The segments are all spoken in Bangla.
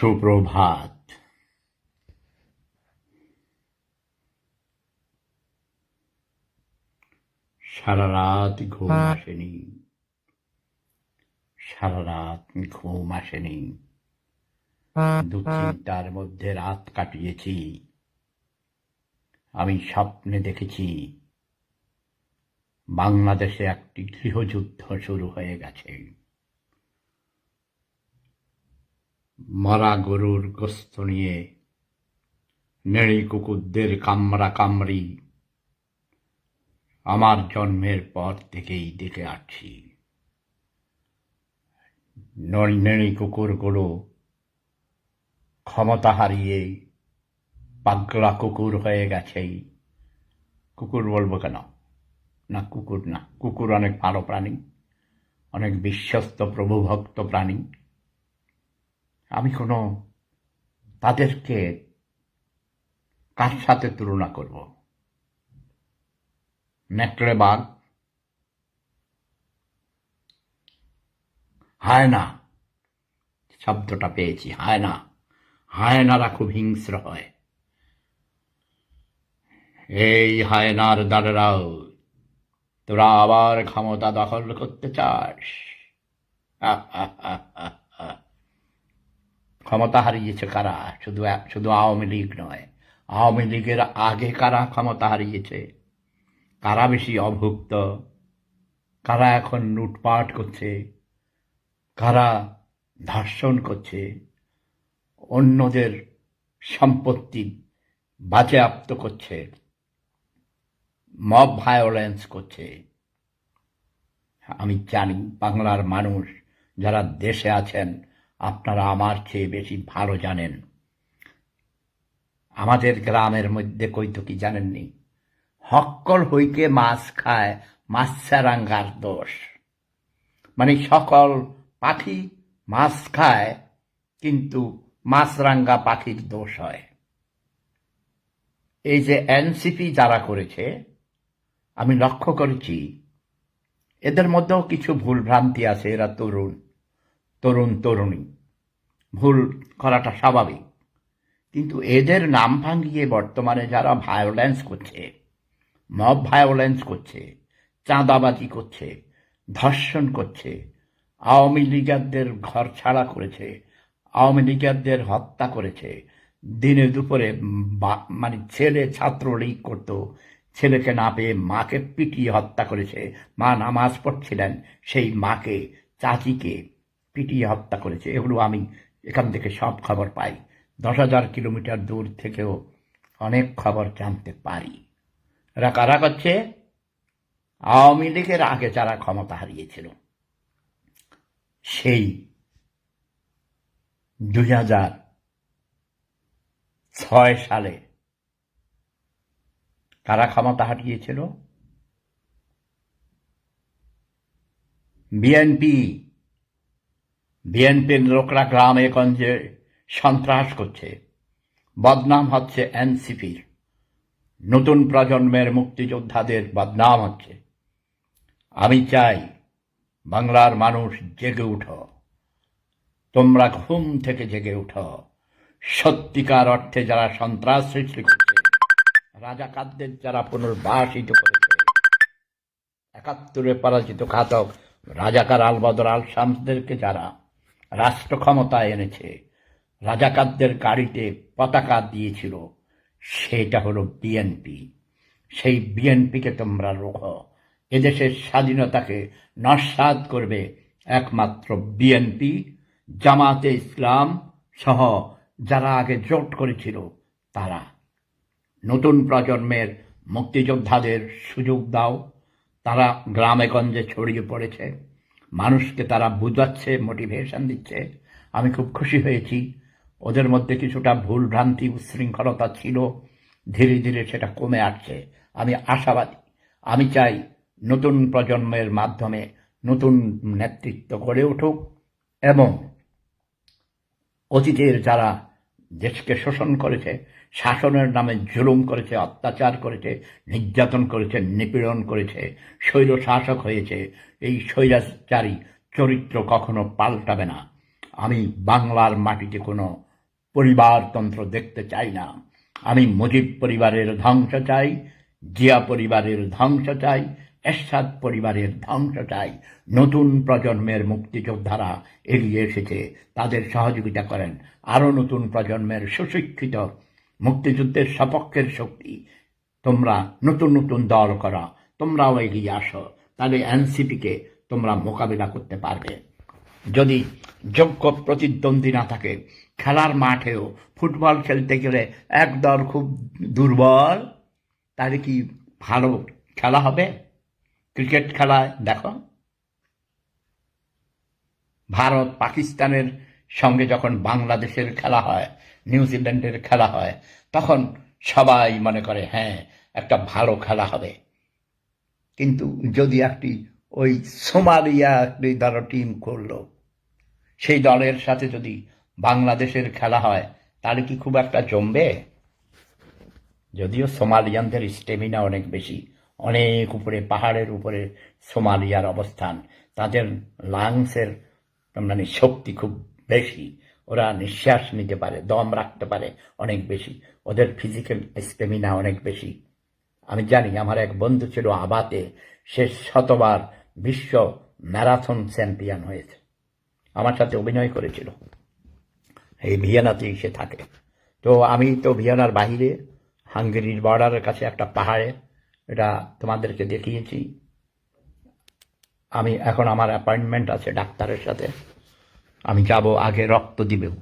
সুপ্রভাত। সারা রাত ঘুম আসেনি। সারা রাত ঘুম আসেনি। দুশ্চিন্তার মধ্যে রাত কাটিয়েছি। আমি স্বপ্নে দেখেছি বাংলাদেশে একটি গৃহযুদ্ধ শুরু হয়ে গেছে। মরা গরুর গোস্ত নিয়ে নেড়ি কুকুরদের কামড়া কামড়ি। আমার জন্মের পর থেকেই দেখে নড়ি নেড়ি কুকুরগুলো ক্ষমতা হারিয়ে পাগলা কুকুর হয়ে গেছে। কুকুর বলব কেন? না, কুকুর না। কুকুর অনেক ভালো প্রাণী, অনেক বিশ্বস্ত প্রভুভক্ত প্রাণী। আমি কোনো তাদেরকে কার সাথে তুলনা করব? নেকড়ে বাঘ হায়না, শব্দটা পেয়েছি, হায়না। হায়নারা খুব হিংস্র হয়। এই হায়নার দাঁড়াও তোরা আবার ক্ষমতা দখল করতে চাস? ক্ষমতা হারিয়েছে কারা? শুধু শুধু আওয়ামী লীগ নয়। আওয়ামী লীগের আগে কারা ক্ষমতা হারিয়েছে? কারা বেশি অভুক্ত? কারা এখন লুটপাট করছে? কারা ধর্ষণ করছে? অন্যদের সম্পত্তি বাজেয়াপ্ত করছে? মব ভায়োলেন্স করছে? আমি জানি বাংলার মানুষ যারা দেশে আছেন আপনারা আমার চেয়ে বেশি ভালো জানেন। আমাদের গ্রামের মধ্যে কইতো কি জানেননি? হক্কল হইকে মাছ খায় মাছরাঙ্গার দোষ। মানে সকল পাখি মাছ খায়, কিন্তু মাছরাঙ্গা পাখির দোষ হয়। এই যে এনসিপি যারা করেছে, আমি লক্ষ্য করেছি, এদের মধ্যেও কিছু ভুল ভ্রান্তি আছে, এরা তরুণ। তরুণ তরুণী। ভুল করাটা স্বাভাবিক। কিন্তু এদের নাম ভাঙিয়ে বর্তমানে যারা ভায়োলেন্স করছে মব ভায়োলেন্স করছে, চাঁদাবাজি করছে, ধর্ষণ করছে, আওয়ামী লীগারদের ঘর ছাড়া করেছে, আওয়ামী লীগারদের হত্যা করেছে, দিনে দুপুরে মানে ছেলে ছাত্রলীগ করতো, ছেলেকে না পেয়ে মাকে পিটিয়ে হত্যা করেছে, মা নামাজ পড়ছিলেন, সেই মাকে, চাচিকে পিটিয়ে হত্যা করেছে। এগুলো আমি এখান থেকে সব খবর পাই। দশ হাজার কিলোমিটার দূর থেকেও অনেক খবর জানতে পারি। এরা কারা করছে, আওয়ামী লীগের আগে যারা ক্ষমতা হারিয়েছিল, সেই দুই হাজার ছয় সালে কারা ক্ষমতা হারিয়েছিল? বিএনপি। বিএনপির লোকরা গ্রামে গঞ্জে সন্ত্রাস করছে। বদনাম হচ্ছে এনসিপির। নতুন প্রজন্মের মুক্তিযোদ্ধাদের বদনাম হচ্ছে। আমি চাই বাংলার মানুষ জেগে উঠো। তোমরা ঘুম থেকে জেগে উঠো। সত্যিকার অর্থে যারা সন্ত্রাস সৃষ্টি করছে রাজাকারদের যারা পুনর্বাসিত করেছে, একাত্তরে পরাজিত ঘাতক রাজাকার আলবদর আল শামসদেরকে যারা রাষ্ট্র ক্ষমতায় এনেছে। রাজাকারদের গাড়িতে পতাকা দিয়েছিল। সেটা হলো বিএনপি সেই বিএনপিকে তোমরা রোখো। এদেশের স্বাধীনতাকে নস্বাদ করবে একমাত্র বিএনপি জামাতে ইসলাম সহ যারা আগে জোট করেছিল, তারা। নতুন প্রজন্মের মুক্তিযোদ্ধাদের সুযোগ দাও। তারা গ্রামে গঞ্জে ছড়িয়ে পড়েছে। মানুষকে তারা বুঝাচ্ছে মোটিভেশন দিচ্ছে। আমি খুব খুশি হয়েছি। ওদের মধ্যে কিছুটা ভুল ভ্রান্তি উচ্ছৃঙ্খলতা ছিল। ধীরে ধীরে সেটা কমে আসছে। আমি আশাবাদী। আমি চাই নতুন প্রজন্মের মাধ্যমে নতুন নেতৃত্ব গড়ে উঠুক এবং অতীতের যারা দেশকে শোষণ করেছে, শাসনের নামে জুলুম করেছে, অত্যাচার করেছে, নির্যাতন করেছে, নিপীড়ন করেছে স্বৈর শাসক হয়েছে। এই স্বৈরাচারী চরিত্র কখনো পাল্টাবে না। আমি বাংলার মাটিতে কোনো পরিবারতন্ত্র দেখতে চাই না। আমি মুজিব পরিবারের ধ্বংস চাই, জিয়া পরিবারের ধ্বংস চাই এরশাদ পরিবারের ধ্বংস চাই নতুন প্রজন্মের মুক্তিযোদ্ধারা এগিয়ে এসেছে। তাদের সহযোগিতা করেন আরও নতুন প্রজন্মের সুশিক্ষিত মুক্তিযুদ্ধের সপক্ষের শক্তি। তোমরা নতুন নতুন দল করা, তোমরাও এগিয়ে আসো, তাহলে এনসিপিকে তোমরা মোকাবিলা করতে পারবে। যদি যোগ্য প্রতিদ্বন্দ্বী না থাকে, খেলার মাঠেও ফুটবল খেলতে গেলে এক দল খুব দুর্বল, তাহলে কি ভালো খেলা হবে? ক্রিকেট খেলায়, দেখো। ভারত পাকিস্তানের সঙ্গে যখন বাংলাদেশের খেলা হয় নিউজিল্যান্ডের খেলা হয়, তখন সবাই মনে করে হ্যাঁ একটা ভালো খেলা হবে। কিন্তু যদি একটি ওই সোমালিয়া একটি ধরো টিম করল, সেই দলের সাথে যদি বাংলাদেশের খেলা হয়, তাহলে কি খুব একটা জমবে? যদিও সোমালিয়ানদের স্টেমিনা অনেক বেশি অনেক উপরে, পাহাড়ের উপরে সোমালিয়ার অবস্থান। তাদের লাংসের মানে শক্তি খুব বেশি। ওরা নিঃশ্বাস নিতে পারে, দম রাখতে পারে অনেক বেশি। ওদের ফিজিক্যাল স্টেমিনা অনেক বেশি। আমি জানি, আমার এক বন্ধু ছিল আবাতে, সে শতবার বিশ্ব ম্যারাথন চ্যাম্পিয়ন হয়েছে। আমার সাথে অভিনয় করেছিল। এই ভিয়েনাতেই সে থাকে। তো আমি তো ভিয়েনার বাহিরে, হাঙ্গেরির বর্ডারের কাছে একটা পাহাড়ে এটা তোমাদেরকে দেখিয়েছি। আমি এখন আমার অ্যাপয়েন্টমেন্ট আছে ডাক্তারের সাথে। আমি যাব আগে রক্ত দিবেও।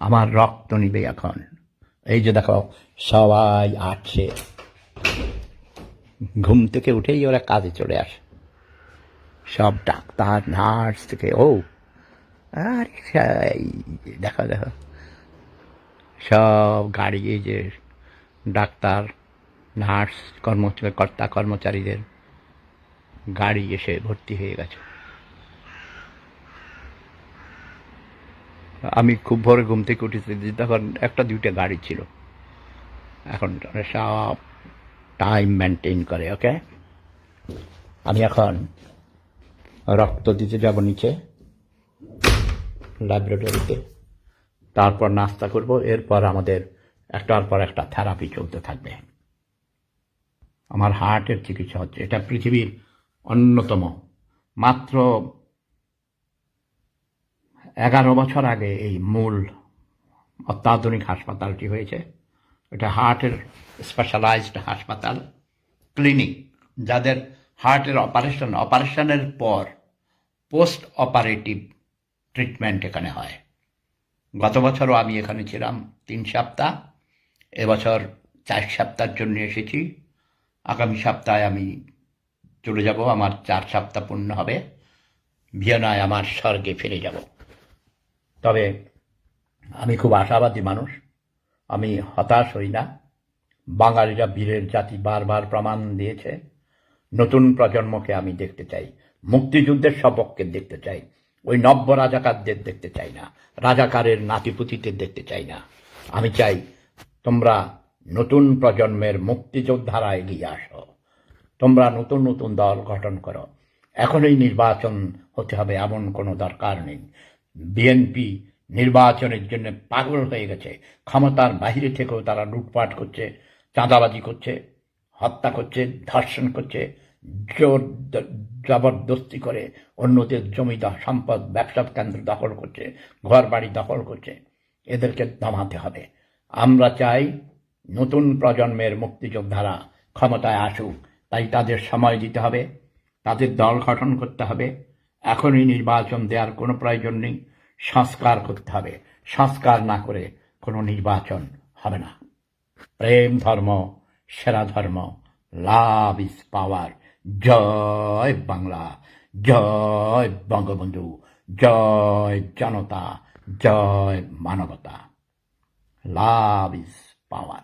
আমার রক্ত নিবে এখন। এই যে দেখো, সবাই আছে। ঘুম থেকে উঠেই ওরা কাজে চলে আসে। সব ডাক্তার, নার্স থেকে, ও, আর দেখো দেখো। সব গাড়ি যে ডাক্তার নার্স কর্মচারী কর্তা, কর্মচারীদের গাড়ি এসে ভর্তি হয়ে গেছে। আমি খুব ভোরে ঘুম থেকে উঠেছি, তখন একটা দুইটা গাড়ি ছিল। এখন সব টাইম মেনটেন করে ওকে আমি এখন রক্ত দিতে যাব নিচে ল্যাবরেটরিতে তারপর নাস্তা করব, এরপর আমাদের একটার পর একটা থেরাপি চলতে থাকবে। আমার হার্টের চিকিৎসা হচ্ছে। এটা পৃথিবীর অন্যতম। মাত্র এগারো বছর আগে এই মূল অত্যাধুনিক হাসপাতালটি হয়েছে। এটা হার্টের স্পেশালাইজড হাসপাতাল, ক্লিনিক, যাদের হার্টের অপারেশন, অপারেশনের পর পোস্ট অপারেটিভ ট্রিটমেন্ট এখানে হয়। গত বছরও আমি এখানে ছিলাম, তিন সপ্তাহ। এবছর চার সপ্তাহের জন্য এসেছি। আগামী সপ্তাহে আমি চলে যাব, আমার চার সপ্তাহ পূর্ণ হবে। ভিয়েনায় আমার স্বর্গে ফিরে যাব। তবে আমি খুব আশাবাদী মানুষ, আমি হতাশ হই না। বাঙালিরা বীরের জাতি বারবার প্রমাণ দিয়েছে। নতুন প্রজন্মকে আমি দেখতে চাই, মুক্তিযুদ্ধের সপক্ষে দেখতে চাই। ওই নব্য রাজাকারদের দেখতে চাই না, রাজাকারের নাতিপুতিদের দেখতে চাই না। আমি চাই তোমরা নতুন প্রজন্মের মুক্তিযোদ্ধারা এগিয়ে আসো। তোমরা নতুন নতুন দল গঠন করো। এখনই নির্বাচন হতে হবে এমন কোনো দরকার নেই। বিএনপি নির্বাচনের জন্য পাগল হয়ে গেছে। ক্ষমতার বাইরে থেকেও তারা লুটপাট করছে, চাঁদাবাজি করছে, হত্যা করছে, ধর্ষণ করছে, জোর জবরদস্তি করে অন্যদের জমি সম্পদ, ব্যবসা কেন্দ্র দখল করছে ঘর বাড়ি দখল করছে। এদেরকে দমাতে হবে। আমরা চাই নতুন প্রজন্মের মুক্তিযোদ্ধারা ক্ষমতায় আসুক, তাই তাদের সময় দিতে হবে, তাদের দল গঠন করতে হবে, এখনই নির্বাচন দেওয়ার কোনো প্রয়োজন নেই, সংস্কার করতে হবে, সংস্কার না করে কোনো নির্বাচন হবে না। প্রেম ধর্ম, সেরা ধর্ম, লাভ ইজ পাওয়ার। জয় বাংলা, জয় বঙ্গবন্ধু, জয় জনতা, জয় মানবতা। Love is power.